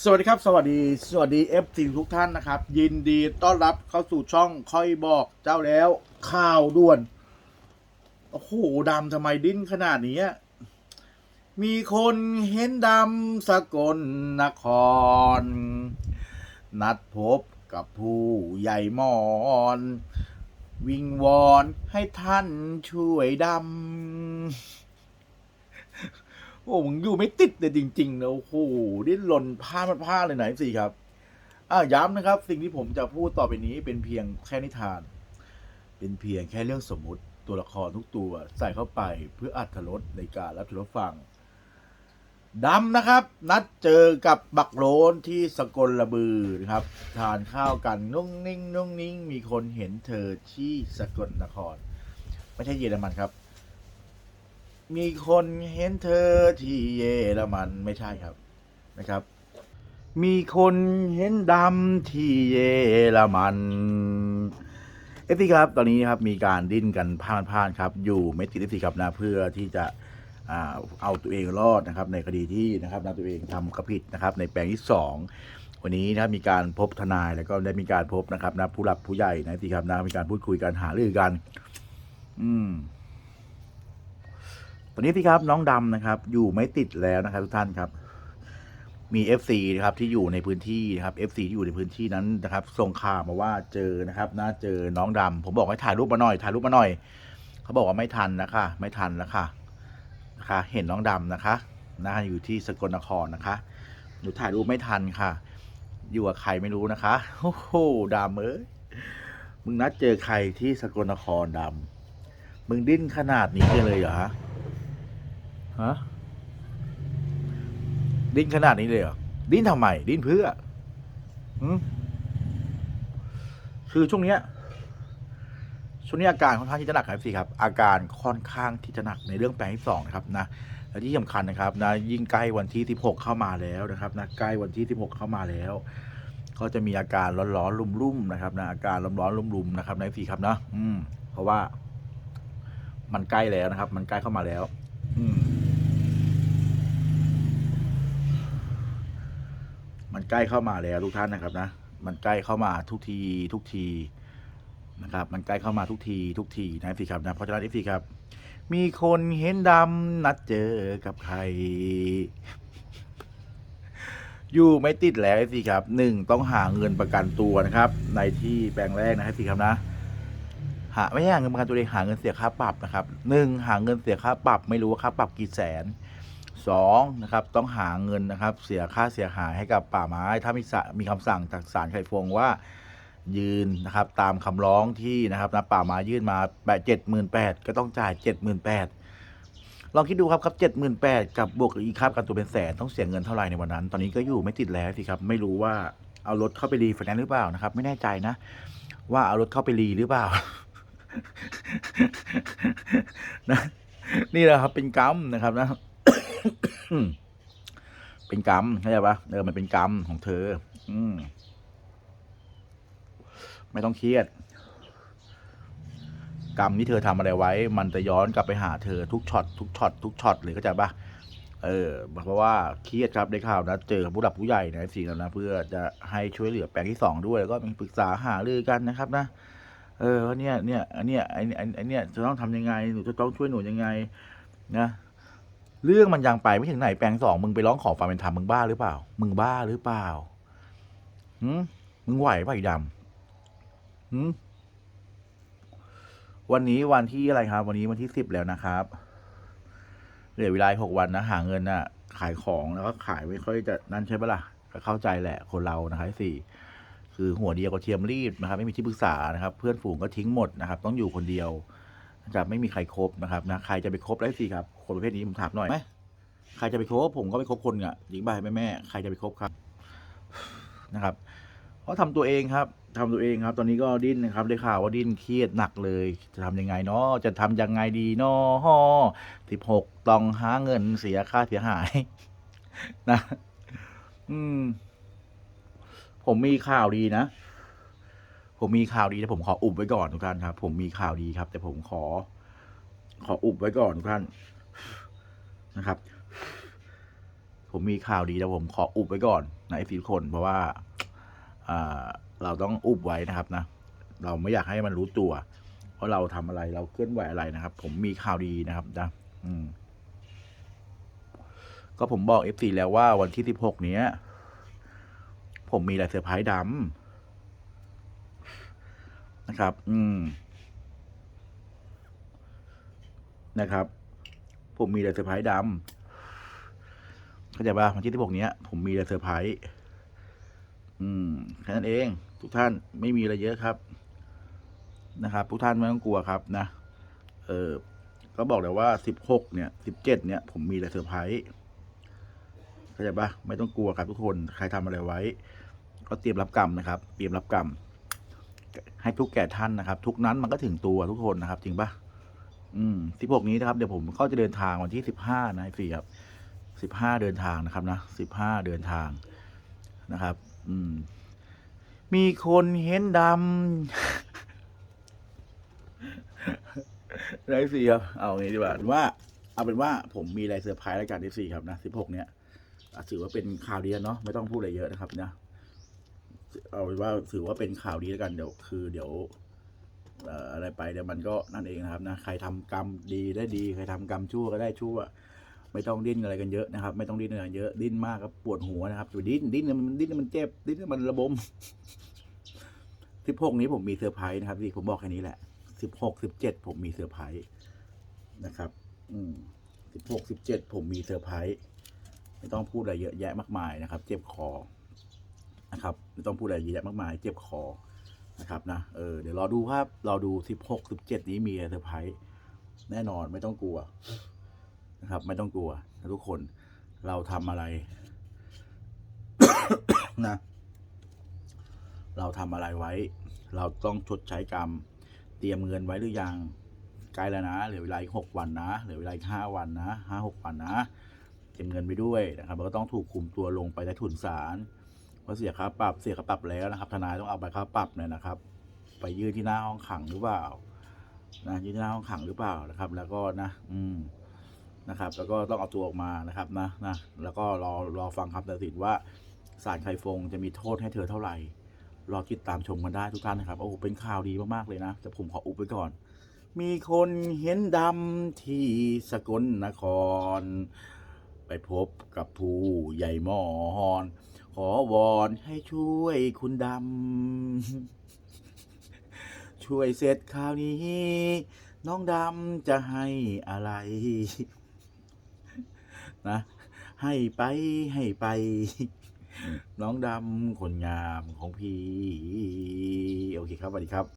สวัสดีครับ สวัสดี สวัสดีเอฟซีทุกท่านนะครับ ยินดีต้อนรับเข้าสู่ช่องค่อยบอกเจ้าแล้ว ข่าวด่วน โอ้โหดำทำไมดิ้นขนาดนี้ มีคนเห็นดำสกลนคร นัดพบกับผู้ใหญ่มอน วิงวอนให้ท่านช่วยดำ โอ้มึงอยู่ไม่ติดเลยจริงๆนะโอ้โหดิ้นหล่นผ้ามันผ้าเลยไหนสิครับอ่าย้ำนะครับ สิ่งที่ผมจะพูดต่อไปนี้เป็นเพียงแค่นิทาน เป็นเพียงแค่เรื่องสมมุติตัวละครทุกตัวใส่เข้าไปเพื่ออัธรสในการรับชมฟังดำนะครับ นัดเจอกับบักโลนที่สกลระบือนะครับทานข้าวกันนุ่งนิ่งนุ่งนิ่งมีคนเห็นเธอที่สกลนคร ไม่ใช่เยอรมันครับ มีคนเห็นเธอที่เยอรมันไม่ใช่ครับนะครับ มีคนเห็นดำที่เยอรมันเอฟซีครับตอนนี้ครับมีการดิ้นกันพ่านๆครับ อยู่ไม่ติดเอฟซีครับนะเพื่อที่จะเอาตัวเองรอดนะครับ ในคดีที่นะครับนะตัวเองทำกระผิดนะครับ ในแปลงที่สองวันนี้นะครับมีการพบทนายแล้วก็ได้มีการพบนะครับนะผู้หลักผู้ใหญ่นะที่ครับนะมีการพูดคุยกันหารือกัน อืม ตอนนี้พี่ครับน้องดำนะครับ อยู่ไม่ติดแล้วนะครับทุกท่านครับ มี FC นะครับที่อยู่ในพื้นที่นะครับ FC ที่อยู่ในพื้นที่นั้นนะครับส่งข่าวมาว่าเจอนะครับน่าเจอน้องดำผมบอกให้ถ่ายรูปมาหน่อยถ่ายรูปมาหน่อยเขาบอกว่าไม่ทันนะคะไม่ทันแล้วค่ะนะคะเห็นน้องดำนะคะนะอยู่ที่สกลนครนะคะหนูถ่ายรูปไม่ทันค่ะ อยู่กับใครไม่รู้นะคะโอ้โหดำเอ้ยมึงนัดเจอใครที่สกลนครดำมึงดิ้นขนาดนี้เลยเหรอฮะ ฮะดิ้นขนาดนี้เลยเหรอดิ้นทำไมดิ้นเพื่อคือช่วงเนี้ยช่วงนี้อาการค่อนข้างที่จะหนักครับสิครับ อาการค่อนข้างที่จะหนักในเรื่องแปลงที่สองนะครับนะและที่สำคัญนะครับนะยิ่งใกล้วันที่ 16 เข้ามาแล้วนะครับนะใกล้วันที่ 16 เข้ามาแล้ว ก็จะมีอาการร้อนๆรุ่มๆนะครับนะอาการร้อนๆรุ่มๆนะครับในสี่ครับนะอืม เพราะว่า มันใกล้แล้วนะครับ มันใกล้เข้ามาแล้ว อืม มัน ใกล้เข้ามาแล้วทุกท่านนะครับนะ มันใกล้เข้ามาทุกทีทุกทีนะครับ มันใกล้เข้ามาทุกทีทุกทีนะพี่ครับนะ เพราะฉะนั้นพี่ครับ มีคนเห็นดำนัดเจอกับใคร อยู่ไม่ติดแล้วสิครับหนึ่งต้องหาเงินประกันตัวนะครับ ในที่แปลงแรกนะครับสิครับนะหาไม่ใช่หาเงินประกันตัวเองหาเงินเสียค่าปรับนะครับหนึ่งหาเงินเสียค่าปรับไม่รู้ว่าค่าปรับกี่แสน สองนะครับต้องหาเงินนะครับเสียค่าเสียหายให้กับป่าไม้ ถ้ามีสะมีคำสั่งจากศาลไคฟงว่ายืนนะครับตามคำร้องที่นะครับนะป่าไม้ยื่นมาแปดเจ็ดหมื่นแปดก็ต้องจ่ายเจ็ดหมื่นแปดลองคิดดูครับครับเจ็ดหมื่นแปดกับบวกอีกค่าประกันตัวเป็นแสนต้องเสียเงินเท่าไหร่ในวันนั้น ตอนนี้ก็อยู่ไม่ติดแล้วสิครับไม่รู้ว่าเอารถเข้าไปรีไฟแนนซ์หรือเปล่านะครับ ไม่แน่ใจนะ ว่าเอารถเข้าไปรีหรือเปล่านะนี่แหละครับเป็นกรรมนะครับนะ เป็นกรรมเข้าใจปะเออมันเป็นกรรมของเธอ อืมไม่ต้องเครียด กรรมที่เธอทำอะไรไว้ มันจะย้อนกลับไปหาเธอทุกช็อตทุกช็อตทุกช็อตเลยเข้าใจปะเออ เพราะว่าเครียดครับได้ข่าวนะ เจอผู้หลักผู้ใหญ่นะสิ่งนั้นนะเพื่อจะให้ช่วยเหลือแปลงที่สองด้วยแล้วก็มีปรึกษาหารือกันนะครับ นะเออเนี่ยเนี่ยอันเนี้ยไอ้ไอ้เนี่ยจะต้องทำยังไงหนูจะต้องช่วยหนูยังไง นะ เรื่องมันยังไปไม่ถึงไหนแปลงสองมึงไปร้องขอความเป็นธรรมมึงบ้าหรือเปล่า มึงบ้าหรือเปล่าหืมมึงไหวป่ะไอีดำหืมวันนี้วันที่อะไรครับ วันนี้วันที่สิบแล้วนะครับเหลือเวลาหกวันนะหาเงินน่ะ ขายของแล้วก็ขายไม่ค่อยจะนั่นใช่ปะล่ะก็เข้าใจแหละคนเรานะครับสี่คือหัวเดียวก็เทียมรีบนะครับ ไม่มีที่ปรึกษานะครับ เพื่อนฝูงก็ทิ้งหมดนะครับ ต้องอยู่คนเดียว นะครับไม่มีใครครบนะครับนะใครจะไปคบได้สิครับ คนประเภทนี้ผมถามหน่อยไหมใครจะไปคบผมก็ไปคบคนอะหญิงบ่ายแม่แม่ใครจะไปคบครับนะครับเพราะทำตัวเองครับทำตัวเองครับ ตอนนี้ก็ดิ้นนะครับ ได้ข่าวว่าดิ้นเครียดหนักเลย จะทำยังไงเนาะจะทำยังไงดีเนาะสิบหกต้องหาเงินเสียค่าเสียหาย นะ อืม ผมมีข่าวดีนะ ผมมีข่าวดีแต่ผมขออุบไว้ก่อนทุกท่านครับ ผมมีข่าวดีครับ แต่ผมขอ ขออุบไว้ก่อนทุกท่านนะครับ ผมมีข่าวดีแต่ผมขออุบไว้ก่อนนะไอ้สีคน เพราะว่าเราต้องอุบไว้นะครับนะเราไม่อยากให้มันรู้ตัว เพราะเราทำอะไรเราเคลื่อนไหวอะไรนะครับ ผมมีข่าวดีนะครับนะอืมก็ผมบอก FC แล้วว่าวันที่16เนี้ ผมมีอะไรเซอร์ไพรส์ดำ นะครับ อืม นะครับ ผมมีอะไรเซอร์ไพรส์ดำเข้าใจป่ะวันที่16เนี้ย ผมมีอะไรเซอร์ไพรส์อืมแค่นั้นเอง ทุกท่านไม่มีอะไรเยอะครับ นะครับทุกท่านไม่ต้องกลัวครับ นะเออก็บอกเลยว่า16เนี่ย17เนี่ย ผมมีอะไรเซอร์ไพรส์เข้าใจปะไม่ต้องกลัวครับทุกคน ใครทำอะไรไว้ ก็เตรียมรับกรรมนะครับ เตรียมรับกรรม ให้ทุกแก่ท่านนะครับ ทุกนั้นมันก็ถึงตัวทุกคนนะครับ จริงปะอืมสิบหกนี้นะครับเดี๋ยวผมก็จะเดินทางวันที่สิบห้านะสี่ครับสิบห้าเดินทางนะครับนะสิบห้าเดินทางนะครับ อืม มีคนเห็นดำไรสี่ครับเอางี้ดีกว่าว่า เอาเป็นว่าผมมีอะไรเซอร์ไพรส์รายการที่สี่ครับนะสิบหกเนี้ยถือว่าเป็นข่าวดีเนาะไม่ต้องพูดอะไรเยอะนะครับนะ เอาว่าถือว่าเป็นข่าวดีแล้วกันเดี๋ยวคือเดี๋ยวอะไรไปเดี๋ยวมันก็นั่นเองนะครับนะใครทำกรรมดีได้ดีใครทำกรรมชั่วก็ได้ชั่ว ไม่ต้องดิ้นอะไรกันเยอะนะครับ ไม่ต้องดิ้นอะไรเยอะดิ้นมากก็ปวดหัวนะครับอยู่ดิ้นดิ้นนะมันดิ้นนะมันเจ็บดิ้นนะมันระบมสิบหกนี้ผมมีเซอร์ไพรส์นะครับที่ผมบอกแค่นี้แหละสิบหกสิบเจ็ดผมมีเซอร์ไพรส์นะครับ อืมสิบหกสิบเจ็ดผมมีเซอร์ไพรส์ไม่ต้องพูดอะไรเยอะแยะมากมายนะครับ เจ็บคอ นะครับไม่ต้องพูดอะไรเยอะแยะมากมายเจ็บคอนะครับนะเออเดี๋ยวรอดูครับรอดูสิบหกสิบเจ็ดนี้มีเซอร์ไพรส์แน่นอนไม่ต้องกลัวนะครับ ไม่ต้องกลัวนะทุกคนเราทำอะไร นะ เราทำอะไรไว้ เราต้องชดใช้กรรม เตรียมเงินไว้หรือยังใกล้แล้วนะเหลือเวลาอีกหกวันนะเหลือเวลาอีกห้าวันนะห้าหกวันนะเก็บเงินไปด้วยนะครับแล้วก็ต้องถูกคุมตัวลงไปในทุนศาล พราะเสียค่าปรับเสียค่าปรับแล้วนะครับ ทนายต้องเอาใบค่าปรับเนี่ยนะครับ ไปยื่นที่หน้าห้องขังหรือเปล่านะยื่นที่หน้าห้องขังหรือเปล่านะครับ แล้วก็นะ อืมนะครับ แล้วก็ต้องเอาตัวออกมานะครับนะนะแล้วก็รอรอฟังคำตัดสินว่าศาลไคฟงจะมีโทษให้เธอเท่าไหร่รอติดตามชมกันได้ทุกท่านนะครับโอ้โหเป็นข่าวดีมากๆเลยนะแต่ผมขออุบไว้ก่อน มีคนเห็นดำที่สกลนคร ไปพบกับผู้ใหญ่หมอน ขอวอนให้ช่วยคุณดำ ช่วยเสร็จคราวนี้ น้องดำจะให้อะไร นะ ให้ไปให้ไป น้องดำคนงามของพี่ โอเคครับสวัสดีครับ